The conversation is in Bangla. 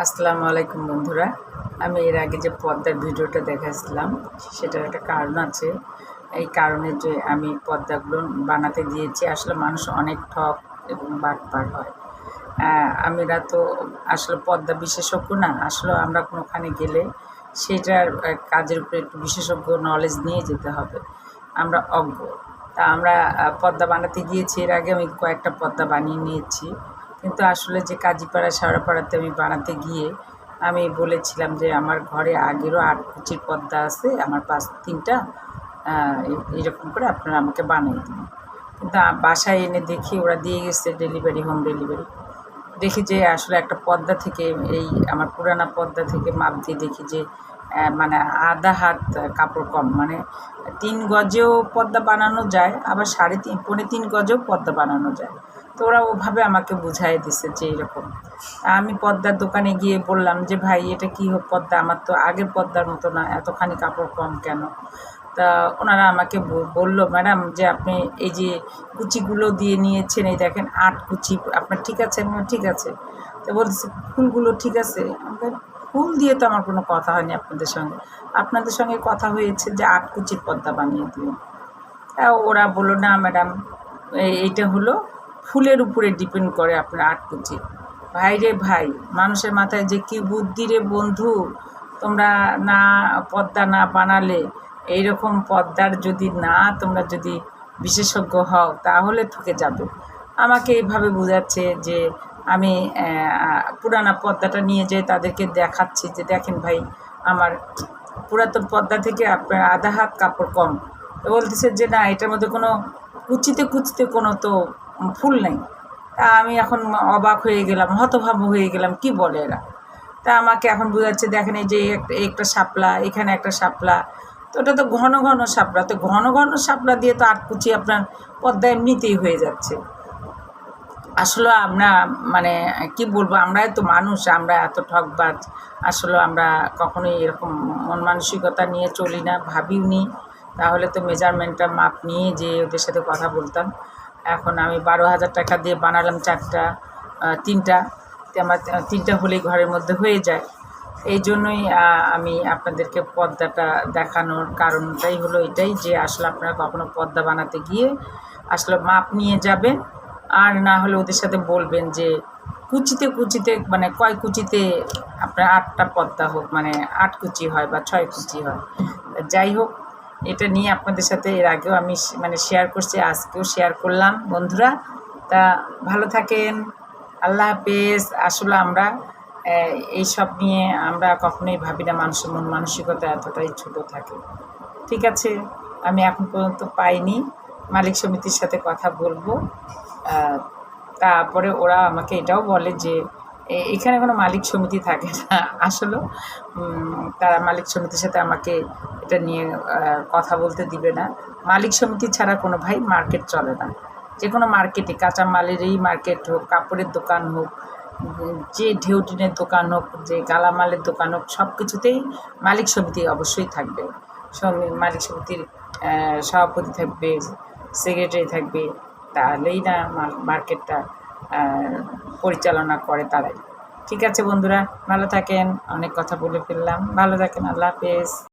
আসসালামু আলাইকুম বন্ধুরা। আমি এর আগে যে পদ্মার ভিডিওটা দেখাচ্ছিলাম সেটার একটা কারণ আছে। এই কারণে যে আমি পদ্মাগুলো বানাতে দিয়েছি, আসলে মানুষ অনেক ঠক এবং বাটপার হয়। আমরা তো আসলে পদ্মা বিশেষজ্ঞ না, আসলে আমরা কোনোখানে গেলে সেটার কাজের উপরে একটু বিশেষজ্ঞ নলেজ নিয়ে যেতে হবে। আমরা অজ্ঞ। তা আমরা পদ্মা বানাতে গিয়েছি এর আগে আমি কয়েকটা পদ্মা বানিয়ে নিয়েছি। কিন্তু আসলে যে কাজীপাড়া শেওড়াপাড়াতে আমি বানাতে গিয়ে আমি বলেছিলাম যে আমার ঘরে আগেরও আট কুচির পদ্মা আছে, আমার পাঁচ তিনটা এরকম করে আপনারা আমাকে বানিয়ে দিন। কিন্তু বাসায় এনে দেখি ওরা দিয়ে গেছে ডেলিভারি, হোম ডেলিভারি। দেখি যে আসলে একটা পদ্মা থেকে এই আমার পুরানা পদ্মা থেকে মাপ দিয়ে দেখি যে মানে আধা হাত কাপড় কম মানে তিন গজেও পদ্মা বানানো যায়, আবার সাড়ে তিন, পৌনে তিন গজেও পদ্মা বানানো যায়। তো ওরা ওভাবে আমাকে বুঝাই দিছে যে এরকম। আমি পদ্মার দোকানে গিয়ে বললাম যে, ভাই, এটা কী হোক পদ্মা? আমার তো আগের পদ্মার মতো না, এতখানি কাপড় কম কেন? তা ওনারা আমাকে বলল, ম্যাডাম, যে আপনি এই যে কুচিগুলো দিয়ে নিয়েছেন, এই দেখেন আট কুচি, আপনার ঠিক আছে? আমি ঠিক আছে। তো বলতেছে, ফুলগুলো ঠিক আছে? ফুল দিয়ে তো আমার কোনো কথা হয়নি আপনাদের সঙ্গে। আপনাদের সঙ্গে কথা হয়েছে যে আট কুচির পদ্মা বানিয়ে দিন। ওরা বলল, না, ম্যাডাম এইটা হলো ফুলের উপরে ডিপেন্ড করে আপনার আট কুচি ভাই রে ভাই, মানুষের মাথায় যে কি বুদ্ধি রে বন্ধু, তোমরা না পদ্মা না বানালে, এইরকম পদ্মার যদি না তোমরা যদি বিশেষজ্ঞ হও, তাহলে ঠকে যাবে। আমাকে এইভাবে বোঝাচ্ছে যে আমি পুরানা পদ্মাটা নিয়ে যেয়ে তাদেরকে দেখাচ্ছি যে দেখেন ভাই, আমার পুরাতন পদ্মা থেকে আপনার আধা হাত কাপড় কম। বলতেছে যে না, এটার মধ্যে কোনো কুচিতে কুচিতে কোনো তো ফুল নেই। তা আমি এখন অবাক হয়ে গেলাম, হতভাব হয়ে গেলাম, কি বলে এরা? তা আমাকে এখন বোঝাচ্ছে, দেখেন এই যে একটা শাপলা, এখানে একটা শাপলা। তো ওটা তো ঘন ঘন শাপলা, তো ঘন ঘন শাপলা দিয়ে তো আট কুচি আপনার পদ্মা এমনিতেই হয়ে যাচ্ছে। আসলে আমরা মানে কি বলব, আমরাই তো মানুষ, আমরা এত ঠকবাজ। আসলে আমরা কখনোই এরকম মন মানসিকতা নিয়ে চলি না, ভাবিও নি। তাহলে তো মেজারমেন্টটা মাপ নিয়ে যে ওদের সাথে কথা বলতাম। এখন আমি বারো হাজার টাকা দিয়ে বানালাম চারটা তিনটা আমার তিনটা হলেই ঘরের মধ্যে হয়ে যায়। এই জন্যই আমি আপনাদেরকে পর্দাটা দেখানোর কারণটাই হলো এটাই যে আসলে আপনারা কখনো পর্দা বানাতে গিয়ে আসলে মাপ নিয়ে যাবেন, আর না হলে ওদের সাথে বলবেন যে কুচিতে কুচিতে মানে কয় কুচিতে আপনার আটটা পদ্মা হোক মানে আট কুচি হয় বা ছয় কুচি হয়। যাই হোক এটা নিয়ে আপনাদের সাথে এর আগেও আমি মানে শেয়ার করছি আজকেও শেয়ার করলাম। বন্ধুরা তা ভালো থাকেন আল্লাহ হাফেজ। আসলে আমরা আহ, এইসব নিয়ে আমরা কখনোই ভাবি না মানুষের মন মানসিকতা এতটাই ছোট থাকে। ঠিক আছে আমি এখন পর্যন্ত পাইনি মালিক সমিতির সাথে কথা বলব। তারপরে ওরা আমাকে এটাও বলে যে এখানে কোনো মালিক সমিতি থাকে না আসলে তারা মালিক সমিতির সাথে আমাকে এটা নিয়ে কথা বলতে দিবে না। মালিক সমিতি ছাড়া কোনো ভাই মার্কেট চলে না। যে কোনো মার্কেটে কাঁচা মালেরই মার্কেট হোক, কাপড়ের দোকান হোক, যে ঢেউ টিনের দোকান হোক, যে গালামালের দোকান হোক সব কিছুতেই মালিক সমিতি অবশ্যই থাকবে। মালিক সমিতির সভাপতি থাকবে, সেক্রেটারি থাকবে, তাহলেই না মার্কেটটা পরিচালনা করে তারাই ঠিক আছে বন্ধুরা, ভালো থাকেন, অনেক কথা বলে ফেললাম। ভালো থাকেন, আল্লাহ হাফেজ।